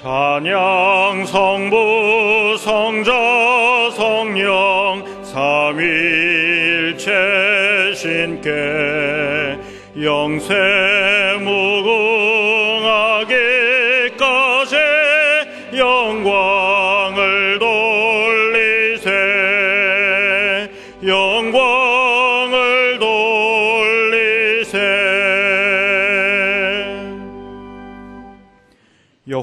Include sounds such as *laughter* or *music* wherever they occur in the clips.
찬양 성부 성자 성령 삼위일체 신께 영세 무궁하기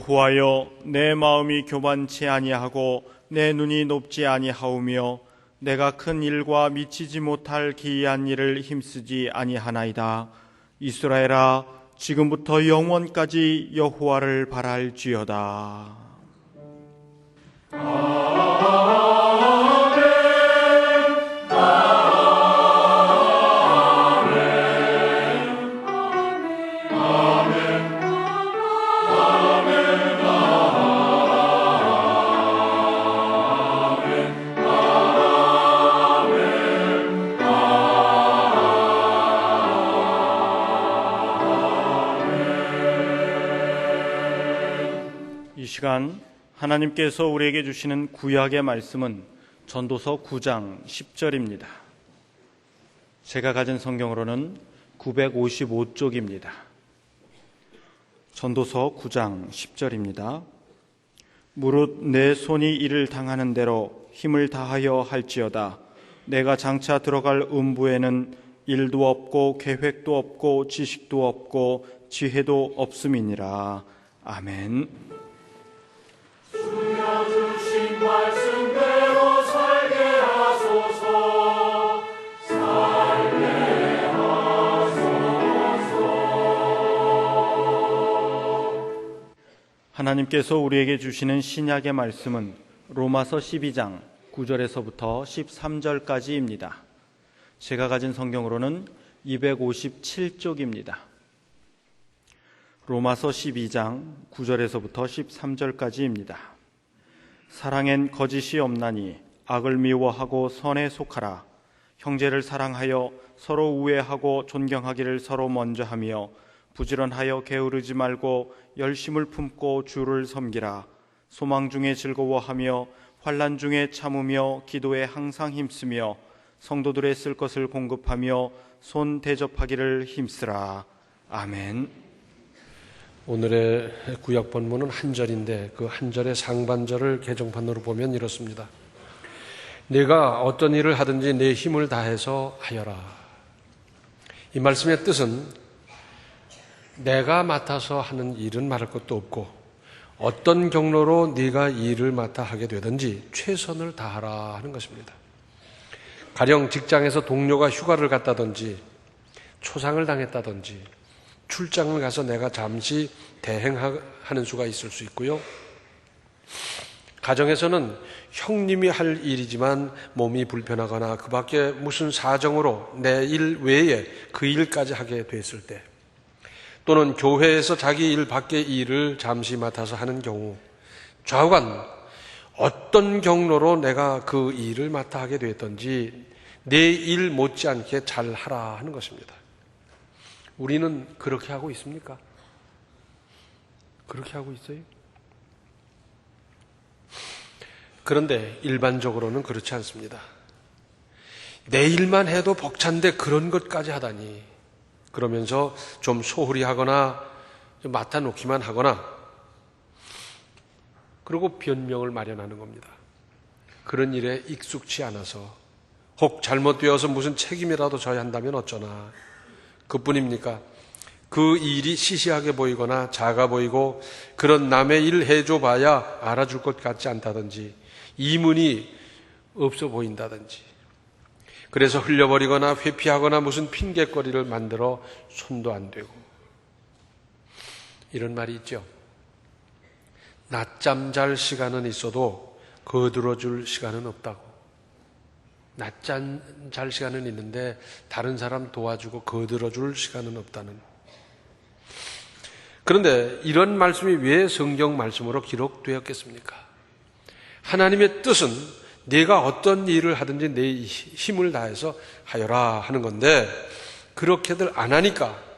여호와여 내 마음이 교만치 아니하고 내 눈이 높지 아니하오며 내가 큰 일과 미치지 못할 기이한 일을 힘쓰지 아니하나이다. 이스라엘아 지금부터 영원까지 여호와를 바랄지어다. 이 시간 하나님께서 우리에게 주시는 구약의 말씀은 전도서 9장 10절입니다. 제가 가진 성경으로는 955쪽입니다. 전도서 9장 10절입니다. 무릇 내 손이 이를 당하는 대로 힘을 다하여 할지어다. 내가 장차 들어갈 음부에는 일도 없고 계획도 없고 지식도 없고 지혜도 없음이니라. 아멘. 하나님께서 우리에게 주시는 신약의 말씀은 로마서 12장 9절에서부터 13절까지입니다. 제가 가진 성경으로는 257쪽입니다. 로마서 12장 9절에서부터 13절까지입니다. 사랑엔 거짓이 없나니 악을 미워하고 선에 속하라. 형제를 사랑하여 서로 우애하고 존경하기를 서로 먼저 하며 부지런하여 게으르지 말고 열심을 품고 주를 섬기라. 소망 중에 즐거워하며 환란 중에 참으며 기도에 항상 힘쓰며 성도들의 쓸 것을 공급하며 손 대접하기를 힘쓰라. 아멘. 오늘의 구약 본문은 한 절인데 그 한 절의 상반절을 개정판으로 보면 이렇습니다. 내가 어떤 일을 하든지 내 힘을 다해서 하여라. 이 말씀의 뜻은 내가 맡아서 하는 일은 말할 것도 없고 어떤 경로로 네가 일을 맡아 하게 되든지 최선을 다하라 하는 것입니다. 가령 직장에서 동료가 휴가를 갔다든지 초상을 당했다든지 출장을 가서 내가 잠시 대행하는 수가 있을 수 있고요. 가정에서는 형님이 할 일이지만 몸이 불편하거나 그 밖에 무슨 사정으로 내 일 외에 그 일까지 하게 됐을 때 또는 교회에서 자기 일 밖의 일을 잠시 맡아서 하는 경우 좌우간 어떤 경로로 내가 그 일을 맡아 하게 됐던지 내 일 못지않게 잘 하라 하는 것입니다. 우리는 그렇게 하고 있습니까? 그렇게 하고 있어요? 그런데 일반적으로는 그렇지 않습니다. 내 일만 해도 벅찬데 그런 것까지 하다니. 그러면서 좀 소홀히 하거나 좀 맡아놓기만 하거나 그리고 변명을 마련하는 겁니다. 그런 일에 익숙치 않아서 혹 잘못되어서 무슨 책임이라도 져야 한다면 어쩌나. 그뿐입니까? 그 일이 시시하게 보이거나 작아 보이고 그런 남의 일 해줘 봐야 알아줄 것 같지 않다든지 이문이 없어 보인다든지 그래서 흘려버리거나 회피하거나 무슨 핑계거리를 만들어 손도 안 대고 이런 말이 있죠. 낮잠 잘 시간은 있어도 거들어 줄 시간은 없다고. 낮잠 잘 시간은 있는데 다른 사람 도와주고 거들어 줄 시간은 없다는. 그런데 이런 말씀이 왜 성경 말씀으로 기록되었겠습니까? 하나님의 뜻은 내가 어떤 일을 하든지 내 힘을 다해서 하여라 하는 건데 그렇게들 안 하니까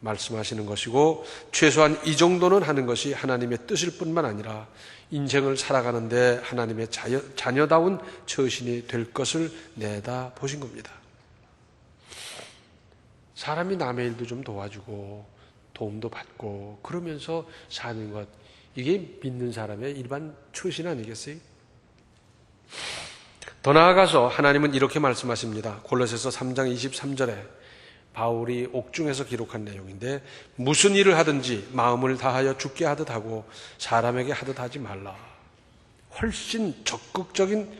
말씀하시는 것이고 최소한 이 정도는 하는 것이 하나님의 뜻일 뿐만 아니라 인생을 살아가는데 하나님의 자녀, 자녀다운 처신이 될 것을 내다 보신 겁니다. 사람이 남의 일도 좀 도와주고 도움도 받고 그러면서 사는 것 이게 믿는 사람의 일반 처신 아니겠어요? 더 나아가서 하나님은 이렇게 말씀하십니다. 골로새서 3장 23절에 바울이 옥중에서 기록한 내용인데 무슨 일을 하든지 마음을 다하여 죽게 하듯 하고 사람에게 하듯 하지 말라. 훨씬 적극적인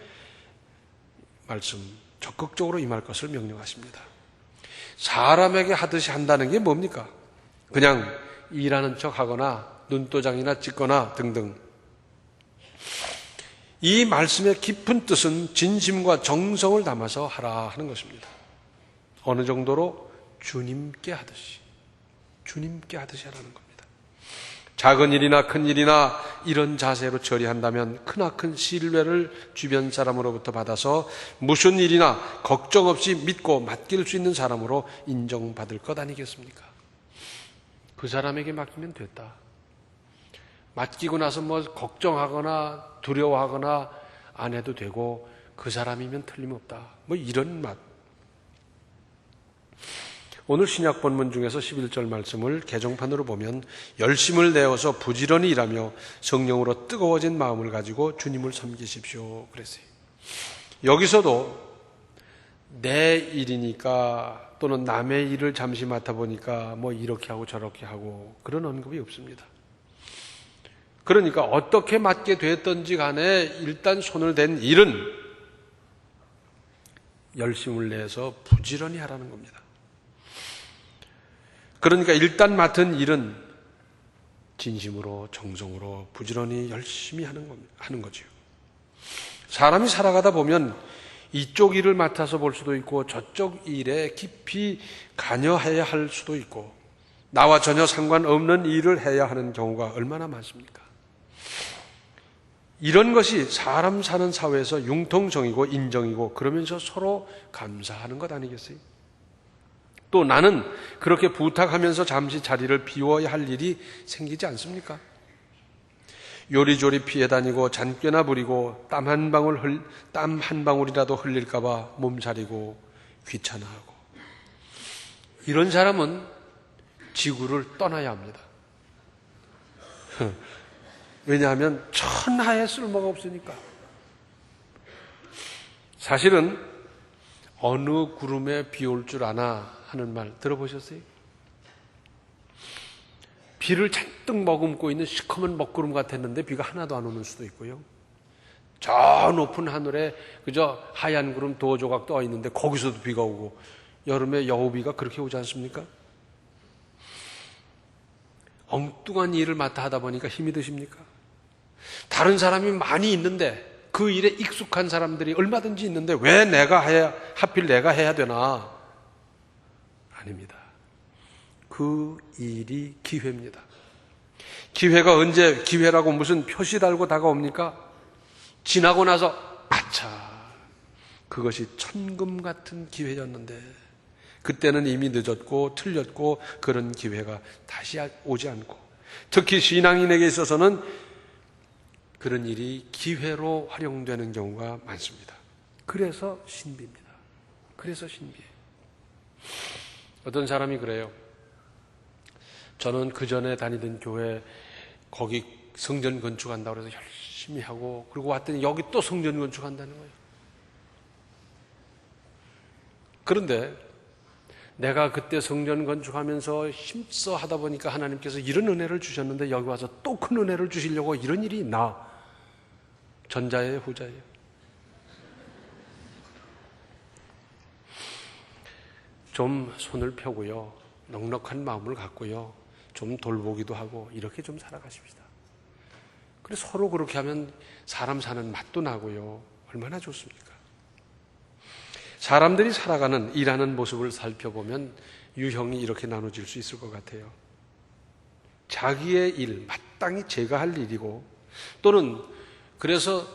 말씀, 적극적으로 임할 것을 명령하십니다. 사람에게 하듯이 한다는 게 뭡니까? 그냥 일하는 척 하거나 눈도장이나 찍거나 등등. 이 말씀의 깊은 뜻은 진심과 정성을 담아서 하라 하는 것입니다. 어느 정도로 주님께 하듯이, 주님께 하듯이 하라는 겁니다. 작은 일이나 큰 일이나 이런 자세로 처리한다면 크나큰 신뢰를 주변 사람으로부터 받아서 무슨 일이나 걱정 없이 믿고 맡길 수 있는 사람으로 인정받을 것 아니겠습니까? 그 사람에게 맡기면 됐다. 맡기고 나서 뭐 걱정하거나 두려워하거나 안 해도 되고 그 사람이면 틀림없다. 뭐 이런 맛. 오늘 신약 본문 중에서 11절 말씀을 개정판으로 보면 열심을 내어서 부지런히 일하며 성령으로 뜨거워진 마음을 가지고 주님을 섬기십시오. 그랬어요. 여기서도 내 일이니까 또는 남의 일을 잠시 맡아보니까 뭐 이렇게 하고 저렇게 하고 그런 언급이 없습니다. 그러니까 어떻게 맡게 됐던지 간에 일단 손을 댄 일은 열심을 내서 부지런히 하라는 겁니다. 그러니까 일단 맡은 일은 진심으로 정성으로 부지런히 열심히 하는 겁니다. 하는 거지요. 사람이 살아가다 보면 이쪽 일을 맡아서 볼 수도 있고 저쪽 일에 깊이 관여해야 할 수도 있고 나와 전혀 상관없는 일을 해야 하는 경우가 얼마나 많습니까? 이런 것이 사람 사는 사회에서 융통성이고 인정이고 그러면서 서로 감사하는 것 아니겠어요? 또 나는 그렇게 부탁하면서 잠시 자리를 비워야 할 일이 생기지 않습니까? 요리조리 피해 다니고 잔꾀나 부리고 땀 한 방울 흘, 땀 한 방울이라도 흘릴까봐 몸살이고 귀찮아하고 이런 사람은 지구를 떠나야 합니다. 왜냐하면 천하에 쓸모가 없으니까. 사실은 어느 구름에 비 올 줄 아나 하는 말 들어보셨어요? 비를 잔뜩 머금고 있는 시커먼 먹구름 같았는데 비가 하나도 안 오는 수도 있고요. 저 높은 하늘에 그저 하얀 구름 도 조각 떠 있는데 거기서도 비가 오고 여름에 여우비가 그렇게 오지 않습니까? 엉뚱한 일을 맡아 하다 보니까 힘이 드십니까? 다른 사람이 많이 있는데 그 일에 익숙한 사람들이 얼마든지 있는데 왜 내가 해야 하필 내가 해야 되나? 아닙니다. 그 일이 기회입니다. 기회가 언제 기회라고 무슨 표시 달고 다가옵니까? 지나고 나서 아차 그것이 천금 같은 기회였는데 그때는 이미 늦었고 틀렸고 그런 기회가 다시 오지 않고 특히 신앙인에게 있어서는 그런 일이 기회로 활용되는 경우가 많습니다. 그래서 신비입니다. 그래서 신비해요. 어떤 사람이 그래요. 저는 그 전에 다니던 교회 거기 성전 건축한다고 해서 열심히 하고 그리고 왔더니 여기 또 성전 건축한다는 거예요. 그런데 내가 그때 성전 건축하면서 힘써 하다 보니까 하나님께서 이런 은혜를 주셨는데 여기 와서 또 큰 은혜를 주시려고 이런 일이 있나? 전자예요, 후자예요? 좀 손을 펴고요. 넉넉한 마음을 갖고요. 좀 돌보기도 하고 이렇게 좀 살아가십시다. 그래 서로 그렇게 하면 사람 사는 맛도 나고요. 얼마나 좋습니까? 사람들이 살아가는 일하는 모습을 살펴보면 유형이 이렇게 나눠질 수 있을 것 같아요. 자기의 일, 마땅히 제가 할 일이고 또는 그래서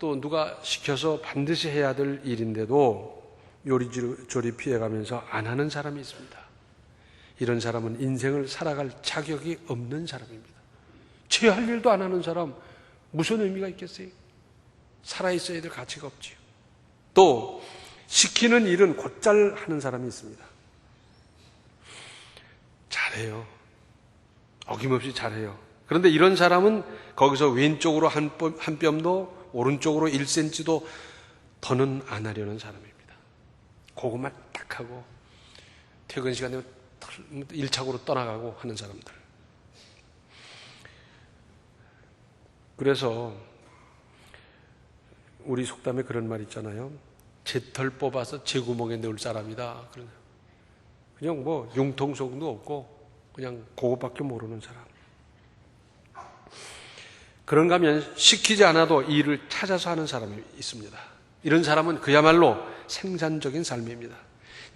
또 누가 시켜서 반드시 해야 될 일인데도 요리조리 피해가면서 안 하는 사람이 있습니다. 이런 사람은 인생을 살아갈 자격이 없는 사람입니다. 죄할 일도 안 하는 사람 무슨 의미가 있겠어요? 살아있어야 될 가치가 없지요. 또 시키는 일은 곧잘 하는 사람이 있습니다. 잘해요. 어김없이 잘해요. 그런데 이런 사람은 거기서 왼쪽으로 한, 뼘, 한 뼘도 오른쪽으로 1cm도 더는 안 하려는 사람입니다. 그것만 딱 하고 퇴근 시간 되면 1차고로 떠나가고 하는 사람들. 그래서 우리 속담에 그런 말 있잖아요. 제털 뽑아서 제 구멍에 넣을 사람이다. 그냥 뭐 융통성도 없고 그냥 그것밖에 모르는 사람. 그런가 하면 시키지 않아도 일을 찾아서 하는 사람이 있습니다. 이런 사람은 그야말로 생산적인 삶입니다.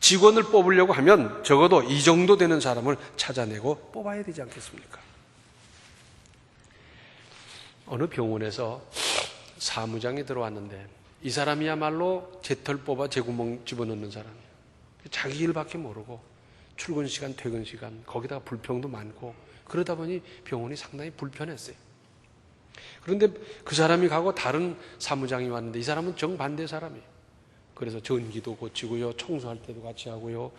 직원을 뽑으려고 하면 적어도 이 정도 되는 사람을 찾아내고 뽑아야 되지 않겠습니까? 어느 병원에서 사무장이 들어왔는데 이 사람이야말로 제털 뽑아 제 구멍 집어넣는 사람이에요. 자기 일밖에 모르고 출근 시간, 퇴근 시간, 거기다가 불평도 많고 그러다 보니 병원이 상당히 불편했어요. 그런데 그 사람이 가고 다른 사무장이 왔는데 이 사람은 정반대 사람이에요. 그래서 전기도 고치고요, 청소할 때도 같이 하고요,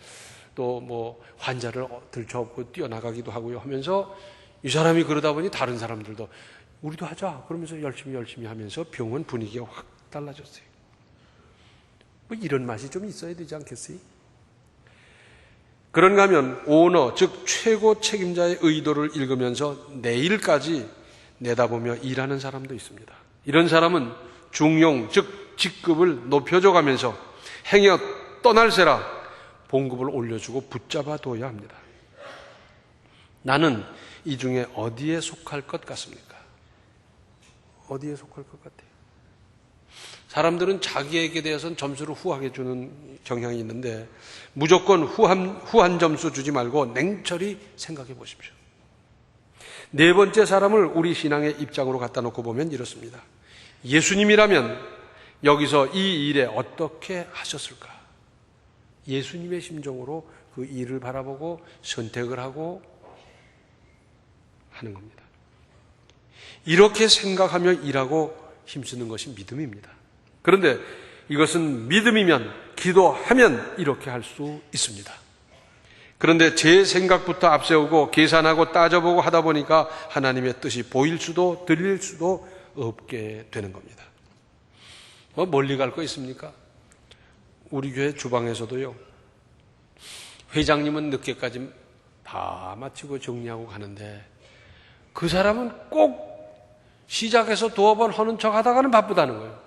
또 뭐 환자를 들쳐업고 뛰어나가기도 하고요 하면서 이 사람이 그러다 보니 다른 사람들도 우리도 하자 그러면서 열심히 열심히 하면서 병원 분위기가 확 달라졌어요. 뭐 이런 맛이 좀 있어야 되지 않겠어요? 그런가 하면 오너, 즉 최고 책임자의 의도를 읽으면서 내일까지 내다보며 일하는 사람도 있습니다. 이런 사람은 중용, 즉 직급을 높여줘 가면서 행여 떠날세라 봉급을 올려주고 붙잡아 둬야 합니다. 나는 이 중에 어디에 속할 것 같습니까? 어디에 속할 것 같아요? 사람들은 자기에게 대해서는 점수를 후하게 주는 경향이 있는데 무조건 후한, 후한 점수 주지 말고 냉철히 생각해 보십시오. 네 번째 사람을 우리 신앙의 입장으로 갖다 놓고 보면 이렇습니다. 예수님이라면 여기서 이 일에 어떻게 하셨을까? 예수님의 심정으로 그 일을 바라보고 선택을 하고 하는 겁니다. 이렇게 생각하며 일하고 힘쓰는 것이 믿음입니다. 그런데 이것은 믿음이면 기도하면 이렇게 할 수 있습니다. 그런데 제 생각부터 앞세우고 계산하고 따져보고 하다 보니까 하나님의 뜻이 보일 수도 들릴 수도 없게 되는 겁니다. 뭐 멀리 갈 거 있습니까? 우리 교회 주방에서도요. 회장님은 늦게까지 다 마치고 정리하고 가는데 그 사람은 꼭 시작해서 두어 번 하는 척 하다가는 바쁘다는 거예요.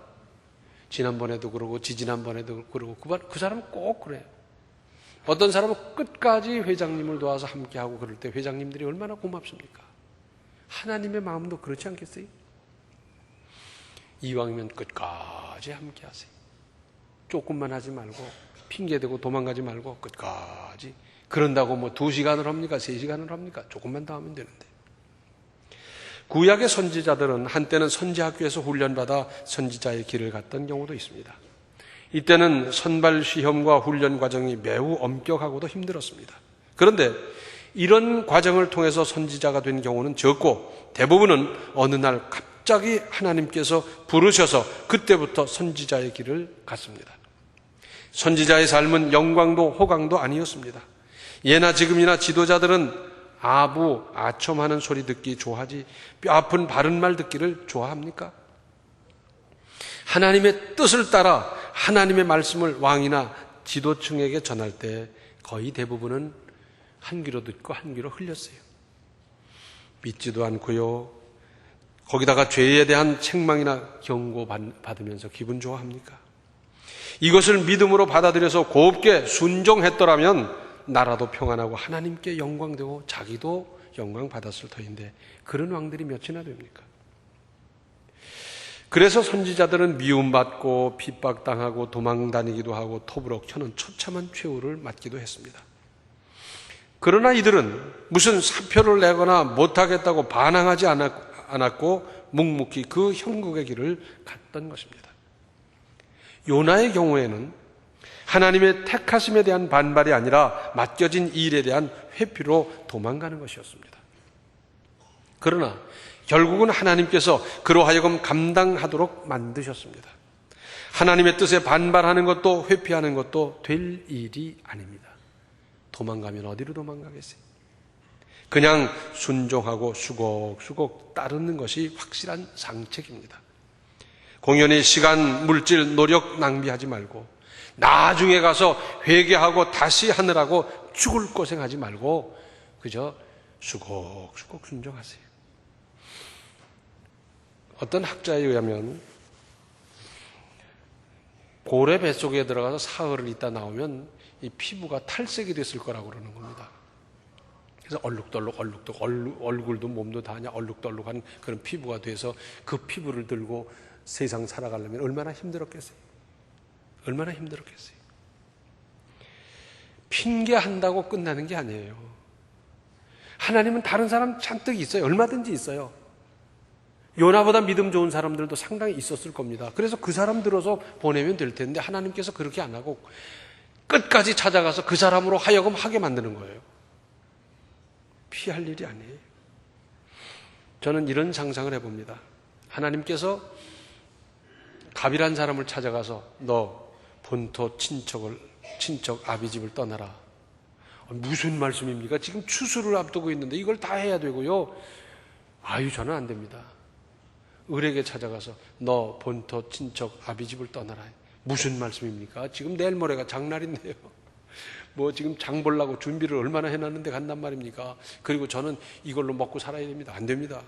지난번에도 그러고 지지난번에도 그러고 그, 그 사람은 꼭 그래요. 어떤 사람은 끝까지 회장님을 도와서 함께하고 그럴 때 회장님들이 얼마나 고맙습니까? 하나님의 마음도 그렇지 않겠어요? 이왕이면 끝까지 함께하세요. 조금만 하지 말고 핑계대고 도망가지 말고 끝까지 그런다고 뭐 두 시간을 합니까? 세 시간을 합니까? 조금만 더 하면 되는데. 구약의 선지자들은 한때는 선지학교에서 훈련받아 선지자의 길을 갔던 경우도 있습니다. 이때는 선발 시험과 훈련 과정이 매우 엄격하고도 힘들었습니다. 그런데 이런 과정을 통해서 선지자가 된 경우는 적고 대부분은 어느 날 갑자기 하나님께서 부르셔서 그때부터 선지자의 길을 갔습니다. 선지자의 삶은 영광도 호강도 아니었습니다. 예나 지금이나 지도자들은 아부, 아첨하는 소리 듣기 좋아하지 뼈 아픈 바른 말 듣기를 좋아합니까? 하나님의 뜻을 따라 하나님의 말씀을 왕이나 지도층에게 전할 때 거의 대부분은 한 귀로 듣고 한 귀로 흘렸어요. 믿지도 않고요. 거기다가 죄에 대한 책망이나 경고 받으면서 기분 좋아합니까? 이것을 믿음으로 받아들여서 곱게 순종했더라면 나라도 평안하고 하나님께 영광되고 자기도 영광 받았을 터인데 그런 왕들이 몇이나 됩니까? 그래서 선지자들은 미움받고 핍박당하고 도망다니기도 하고 토부록 켜는 처참한 최후를 맞기도 했습니다. 그러나 이들은 무슨 사표를 내거나 못하겠다고 반항하지 않았고 묵묵히 그 형국의 길을 갔던 것입니다. 요나의 경우에는 하나님의 택하심에 대한 반발이 아니라 맡겨진 일에 대한 회피로 도망가는 것이었습니다. 그러나 결국은 하나님께서 그로 하여금 감당하도록 만드셨습니다. 하나님의 뜻에 반발하는 것도 회피하는 것도 될 일이 아닙니다. 도망가면 어디로 도망가겠어요? 그냥 순종하고 수곡수곡 따르는 것이 확실한 상책입니다. 공연히 시간, 물질, 노력 낭비하지 말고 나중에 가서 회개하고 다시 하느라고 죽을 고생하지 말고 그저 수곡수곡 순종하세요. 어떤 학자에 의하면 고래 뱃속에 들어가서 사흘을 있다 나오면 이 피부가 탈색이 됐을 거라고 그러는 겁니다. 그래서 얼룩덜룩 얼룩덜룩 얼룩, 얼굴도 몸도 다 그냥 얼룩덜룩한 그런 피부가 돼서 그 피부를 들고 세상 살아가려면 얼마나 힘들었겠어요. 얼마나 힘들었겠어요. 핑계한다고 끝나는 게 아니에요. 하나님은 다른 사람 잔뜩 있어요. 얼마든지 있어요. 요나보다 믿음 좋은 사람들도 상당히 있었을 겁니다. 그래서 그 사람 들어서 보내면 될 텐데 하나님께서 그렇게 안 하고 끝까지 찾아가서 그 사람으로 하여금 하게 만드는 거예요. 피할 일이 아니에요. 저는 이런 상상을 해봅니다. 하나님께서 갑이란 사람을 찾아가서 너 본토 친척을 친척 아비 집을 떠나라. 무슨 말씀입니까? 지금 추수를 앞두고 있는데 이걸 다 해야 되고요. 아유 저는 안 됩니다. 을에게 찾아가서 너 본토 친척 아비 집을 떠나라. 무슨 말씀입니까? 지금 내일 모레가 장날인데요. *laughs* 뭐 지금 장 보려고 준비를 얼마나 해놨는데 간단 말입니까? 그리고 저는 이걸로 먹고 살아야 됩니다. 안 됩니다.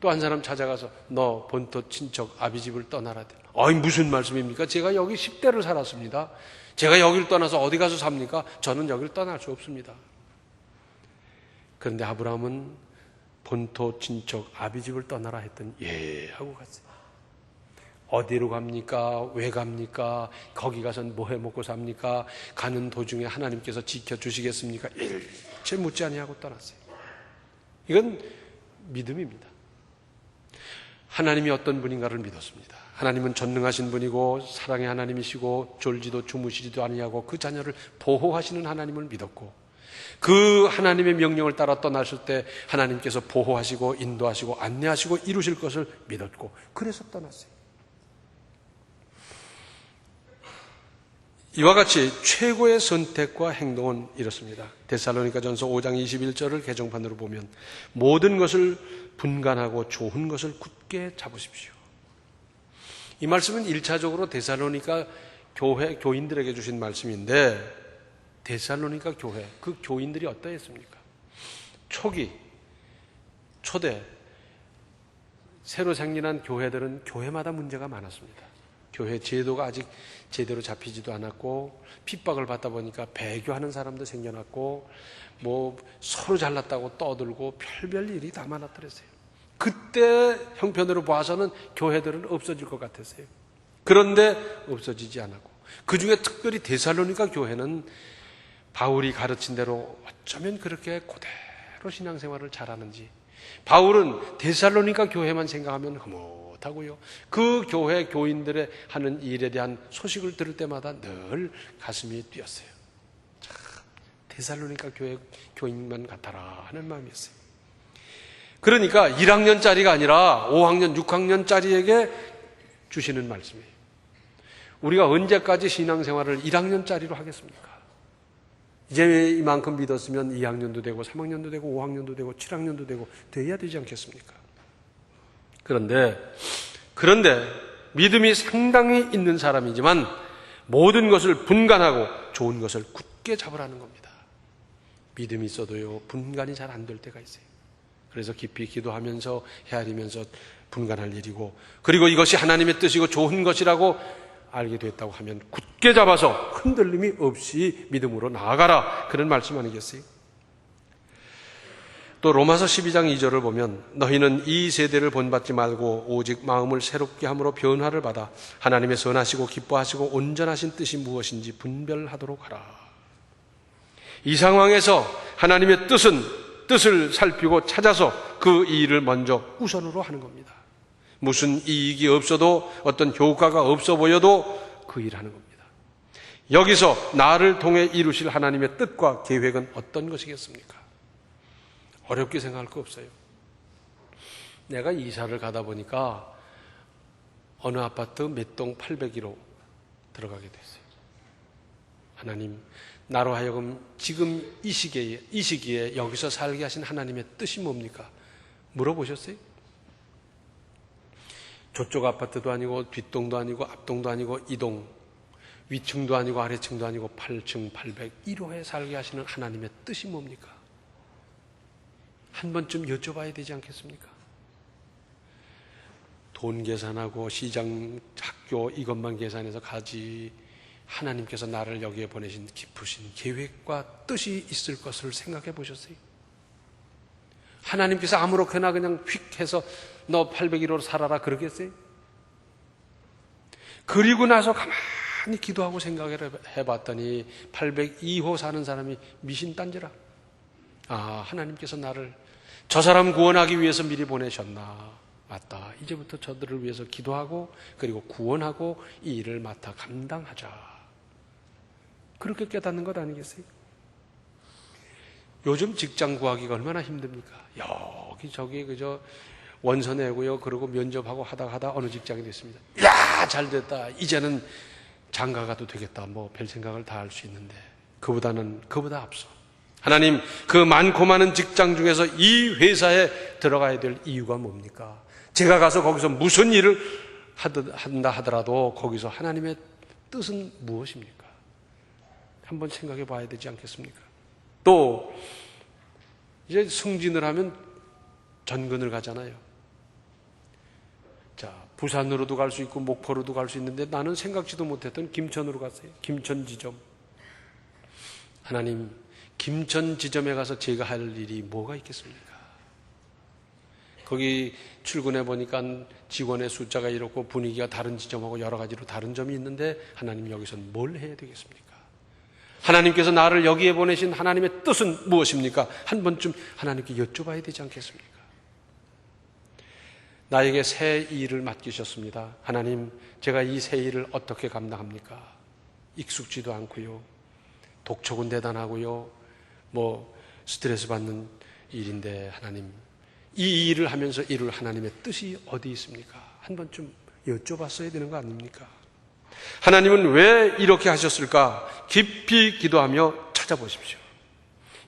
또 한 사람 찾아가서 너 본토 친척 아비 집을 떠나라. 아이 무슨 말씀입니까? 제가 여기 10대를 살았습니다. 제가 여기를 떠나서 어디 가서 삽니까? 저는 여기를 떠날 수 없습니다. 그런데 아브라함은 본토 친척 아비 집을 떠나라 했더니 예 하고 갔어요. 어디로 갑니까? 왜 갑니까? 거기 가서 뭐 해 먹고 삽니까? 가는 도중에 하나님께서 지켜 주시겠습니까? 일체 묻지 아니하고 떠났어요. 이건 믿음입니다. 하나님이 어떤 분인가를 믿었습니다. 하나님은 전능하신 분이고 사랑의 하나님이시고 졸지도 주무시지도 아니하고 그 자녀를 보호하시는 하나님을 믿었고 그 하나님의 명령을 따라 떠나실 때 하나님께서 보호하시고 인도하시고 안내하시고 이루실 것을 믿었고 그래서 떠났어요. 이와 같이 최고의 선택과 행동은 이렇습니다. 데살로니가 전서 5장 21절을 개정판으로 보면 모든 것을 분간하고 좋은 것을 굳게 잡으십시오. 이 말씀은 1차적으로 데살로니가 교회 교인들에게 주신 말씀인데 데살로니가 교회 그 교인들이 어떠했습니까? 초기 초대 새로 생긴한 교회들은 교회마다 문제가 많았습니다. 교회 제도가 아직 제대로 잡히지도 않았고 핍박을 받다 보니까 배교하는 사람도 생겨났고 뭐 서로 잘났다고 떠들고 별별 일이 다 많았더랬어요. 그때 형편으로 봐서는 교회들은 없어질 것 같았어요. 그런데 없어지지 않았고 그 중에 특별히 데살로니가 교회는 바울이 가르친 대로 어쩌면 그렇게 그대로 신앙생활을 잘하는지 바울은 데살로니가 교회만 생각하면 흐뭇하고요. 그 교회 교인들의 하는 일에 대한 소식을 들을 때마다 늘 가슴이 뛰었어요. 참, 데살로니가 교회 교인만 같아라 하는 마음이었어요. 그러니까 1학년짜리가 아니라 5학년, 6학년짜리에게 주시는 말씀이에요. 우리가 언제까지 신앙생활을 1학년짜리로 하겠습니까? 이제 이만큼 믿었으면 2학년도 되고 3학년도 되고 5학년도 되고 7학년도 되고 돼야 되지 않겠습니까? 그런데 그런데 믿음이 상당히 있는 사람이지만 모든 것을 분간하고 좋은 것을 굳게 잡으라는 겁니다. 믿음이 있어도요 분간이 잘 안 될 때가 있어요. 그래서 깊이 기도하면서 헤아리면서 분간할 일이고 그리고 이것이 하나님의 뜻이고 좋은 것이라고 알게 됐다고 하면 굳게 잡아서 흔들림이 없이 믿음으로 나아가라. 그런 말씀 아니겠어요? 또 로마서 12장 2절을 보면 너희는 이 세대를 본받지 말고 오직 마음을 새롭게 함으로 변화를 받아 하나님의 선하시고 기뻐하시고 온전하신 뜻이 무엇인지 분별하도록 하라. 이 상황에서 하나님의 뜻은 뜻을 살피고 찾아서 그 일을 먼저 우선으로 하는 겁니다. 무슨 이익이 없어도 어떤 효과가 없어 보여도 그 일을 하는 겁니다. 여기서 나를 통해 이루실 하나님의 뜻과 계획은 어떤 것이겠습니까? 어렵게 생각할 거 없어요. 내가 이사를 가다 보니까 어느 아파트 몇 동 801호 들어가게 됐어요. 하나님, 나로 하여금 지금 이 시기에, 이 시기에 여기서 살게 하신 하나님의 뜻이 뭡니까? 물어보셨어요? 저쪽 아파트도 아니고 뒷동도 아니고 앞동도 아니고 이동 위층도 아니고 아래층도 아니고 8층 801호에 살게 하시는 하나님의 뜻이 뭡니까? 한 번쯤 여쭤봐야 되지 않겠습니까? 돈 계산하고 시장 학교 이것만 계산해서 가지 하나님께서 나를 여기에 보내신 깊으신 계획과 뜻이 있을 것을 생각해 보셨어요? 하나님께서 아무렇게나 그냥 휙 해서 너 801호로 살아라 그러겠어요? 그리고 나서 가만히 기도하고 생각을 해봤더니 802호 사는 사람이 미신딴지라. 아, 하나님께서 나를 저 사람 구원하기 위해서 미리 보내셨나. 맞다. 이제부터 저들을 위해서 기도하고 그리고 구원하고 이 일을 맡아 감당하자. 그렇게 깨닫는 것 아니겠어요? 요즘 직장 구하기가 얼마나 힘듭니까? 여기 저기 그저 원서 내고요. 그리고 면접하고 하다 하다 어느 직장이 됐습니다. 야, 잘 됐다. 이제는 장가 가도 되겠다. 뭐 별 생각을 다 할 수 있는데 그보다는 그보다 앞서 하나님 그 많고 많은 직장 중에서 이 회사에 들어가야 될 이유가 뭡니까? 제가 가서 거기서 무슨 일을 한다 하더라도 거기서 하나님의 뜻은 무엇입니까? 한번 생각해 봐야 되지 않겠습니까? 또 이제 승진을 하면 전근을 가잖아요. 자, 부산으로도 갈 수 있고 목포로도 갈 수 있는데 나는 생각지도 못했던 김천으로 갔어요. 김천 지점. 하나님, 김천 지점에 가서 제가 할 일이 뭐가 있겠습니까? 거기 출근해 보니까 직원의 숫자가 이렇고 분위기가 다른 지점하고 여러 가지로 다른 점이 있는데 하나님 여기서는 뭘 해야 되겠습니까? 하나님께서 나를 여기에 보내신 하나님의 뜻은 무엇입니까? 한 번쯤 하나님께 여쭤봐야 되지 않겠습니까? 나에게 새 일을 맡기셨습니다. 하나님, 제가 이 새 일을 어떻게 감당합니까? 익숙지도 않고요. 독촉은 대단하고요. 뭐 스트레스 받는 일인데 하나님, 이 일을 하면서 이룰 하나님의 뜻이 어디 있습니까? 한 번쯤 여쭤봤어야 되는 거 아닙니까? 하나님은 왜 이렇게 하셨을까? 깊이 기도하며 찾아보십시오.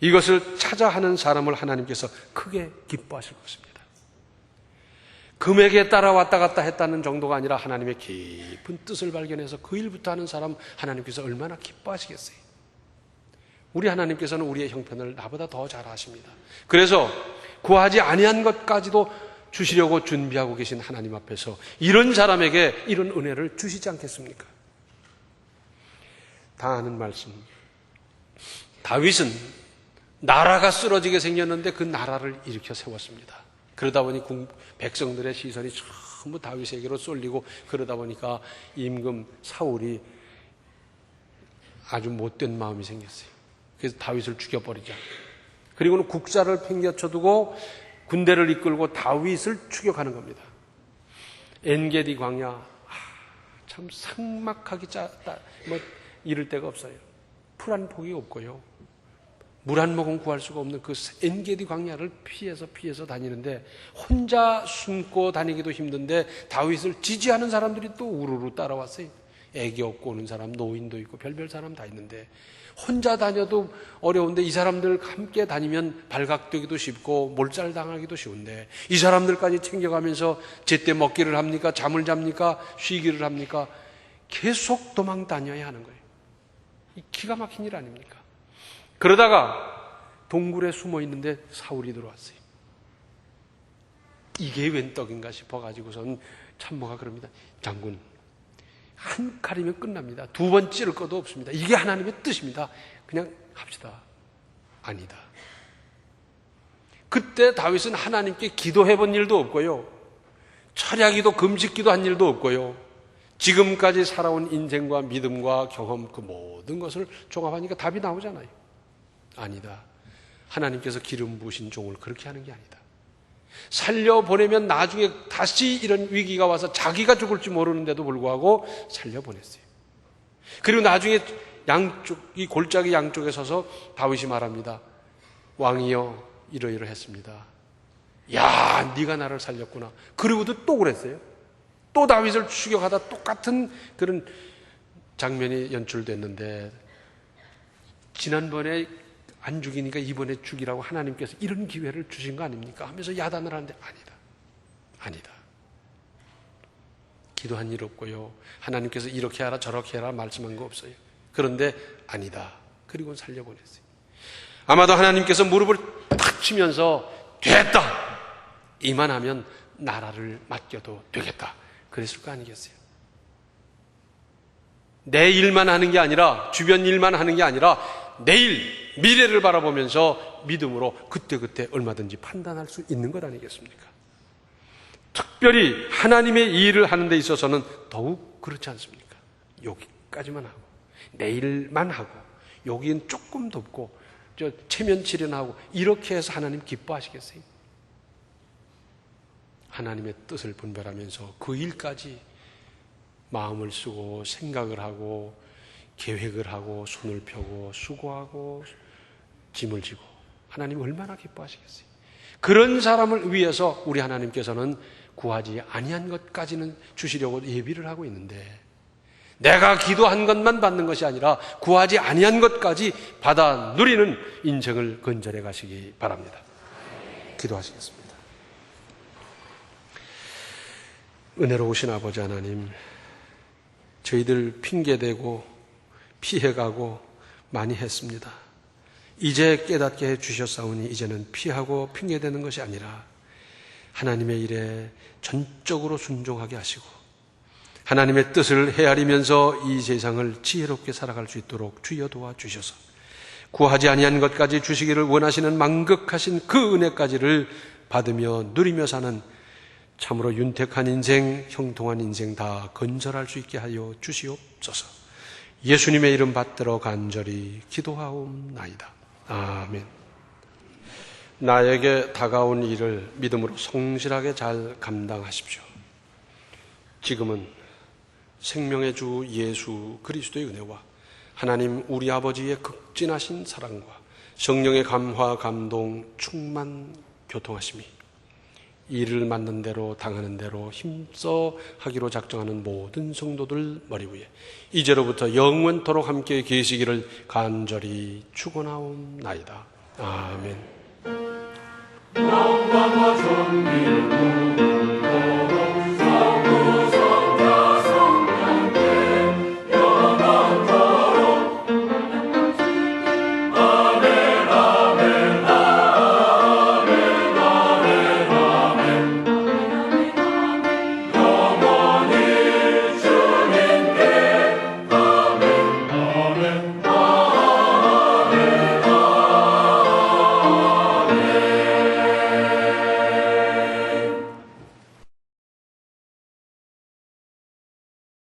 이것을 찾아 하는 사람을 하나님께서 크게 기뻐하실 것입니다. 금액에 따라 왔다 갔다 했다는 정도가 아니라 하나님의 깊은 뜻을 발견해서 그 일부터 하는 사람 하나님께서 얼마나 기뻐하시겠어요? 우리 하나님께서는 우리의 형편을 나보다 더 잘 아십니다. 그래서 구하지 아니한 것까지도 주시려고 준비하고 계신 하나님 앞에서 이런 사람에게 이런 은혜를 주시지 않겠습니까? 다 아는 말씀. 다윗은 나라가 쓰러지게 생겼는데 그 나라를 일으켜 세웠습니다. 그러다 보니 국- 백성들의 시선이 전부 다윗에게로 쏠리고 그러다 보니까 임금 사울이 아주 못된 마음이 생겼어요. 그래서 다윗을 죽여버리자. 그리고는 국사를 팽겨쳐두고 군대를 이끌고 다윗을 추격하는 겁니다. 엔게디 광야 아, 참 삭막하기 짜다 뭐 이럴 데가 없어요. 풀한 폭이 없고요. 물 한 모금 구할 수가 없는 그 엔게디 광야를 피해서 피해서 다니는데 혼자 숨고 다니기도 힘든데 다윗을 지지하는 사람들이 또 우르르 따라왔어요. 애기 업고 오는 사람, 노인도 있고 별별 사람 다 있는데 혼자 다녀도 어려운데 이 사람들 함께 다니면 발각되기도 쉽고 몰살 당하기도 쉬운데 이 사람들까지 챙겨가면서 제때 먹기를 합니까? 잠을 잡니까? 쉬기를 합니까? 계속 도망 다녀야 하는 거예요. 이 기가 막힌 일 아닙니까? 그러다가 동굴에 숨어 있는데 사울이 들어왔어요. 이게 웬 떡인가 싶어가지고선 참모가 그럽니다. 장군, 한 칼이면 끝납니다. 두 번 찌를 것도 없습니다. 이게 하나님의 뜻입니다. 그냥 합시다. 아니다. 그때 다윗은 하나님께 기도해 본 일도 없고요. 철야기도 금식기도 한 일도 없고요. 지금까지 살아온 인생과 믿음과 경험 그 모든 것을 종합하니까 답이 나오잖아요. 아니다. 하나님께서 기름 부으신 종을 그렇게 하는 게 아니다. 살려보내면 나중에 다시 이런 위기가 와서 자기가 죽을지 모르는데도 불구하고 살려보냈어요. 그리고 나중에 양쪽 이 골짜기 양쪽에 서서 다윗이 말합니다. 왕이여 이러이러했습니다. 야, 네가 나를 살렸구나. 그리고도 또 그랬어요. 또 다윗을 추격하다 똑같은 그런 장면이 연출됐는데 지난번에 안 죽이니까 이번에 죽이라고 하나님께서 이런 기회를 주신 거 아닙니까? 하면서 야단을 하는데 아니다. 아니다. 기도한 일 없고요. 하나님께서 이렇게 하라 저렇게 하라 말씀한 거 없어요. 그런데 아니다. 그리고 살려보냈어요. 아마도 하나님께서 무릎을 탁 치면서 됐다. 이만 하면 나라를 맡겨도 되겠다. 그랬을 거 아니겠어요? 내 일만 하는 게 아니라 주변 일만 하는 게 아니라 내일 미래를 바라보면서 믿음으로 그때그때 얼마든지 판단할 수 있는 것 아니겠습니까? 특별히 하나님의 일을 하는 데 있어서는 더욱 그렇지 않습니까? 여기까지만 하고 내일만 하고 여기는 조금 덥고 저 체면 치련하고 이렇게 해서 하나님 기뻐하시겠어요? 하나님의 뜻을 분별하면서 그 일까지 마음을 쓰고 생각을 하고 계획을 하고 손을 펴고 수고하고 짐을 지고 하나님 얼마나 기뻐하시겠어요? 그런 사람을 위해서 우리 하나님께서는 구하지 아니한 것까지는 주시려고 예비를 하고 있는데 내가 기도한 것만 받는 것이 아니라 구하지 아니한 것까지 받아 누리는 인생을 건절해 가시기 바랍니다. 기도하시겠습니다. 은혜로우신 아버지 하나님, 저희들 핑계대고 피해가고 많이 했습니다. 이제 깨닫게 해 주셨사오니 이제는 피하고 핑계대는 것이 아니라 하나님의 일에 전적으로 순종하게 하시고 하나님의 뜻을 헤아리면서 이 세상을 지혜롭게 살아갈 수 있도록 주여 도와 주셔서 구하지 아니한 것까지 주시기를 원하시는 망극하신 그 은혜까지를 받으며 누리며 사는 참으로 윤택한 인생, 형통한 인생 다 건설할 수 있게 하여 주시옵소서. 예수님의 이름 받들어 간절히 기도하옵나이다. 아멘. 나에게 다가온 일을 믿음으로 성실하게 잘 감당하십시오. 지금은 생명의 주 예수 그리스도의 은혜와 하나님 우리 아버지의 극진하신 사랑과 성령의 감화, 감동, 충만, 교통하심이 일을 맞는 대로 당하는 대로 힘써 하기로 작정하는 모든 성도들 머리 위에 이제로부터 영원토록 함께 계시기를 간절히 축원하옵나이다. 아멘.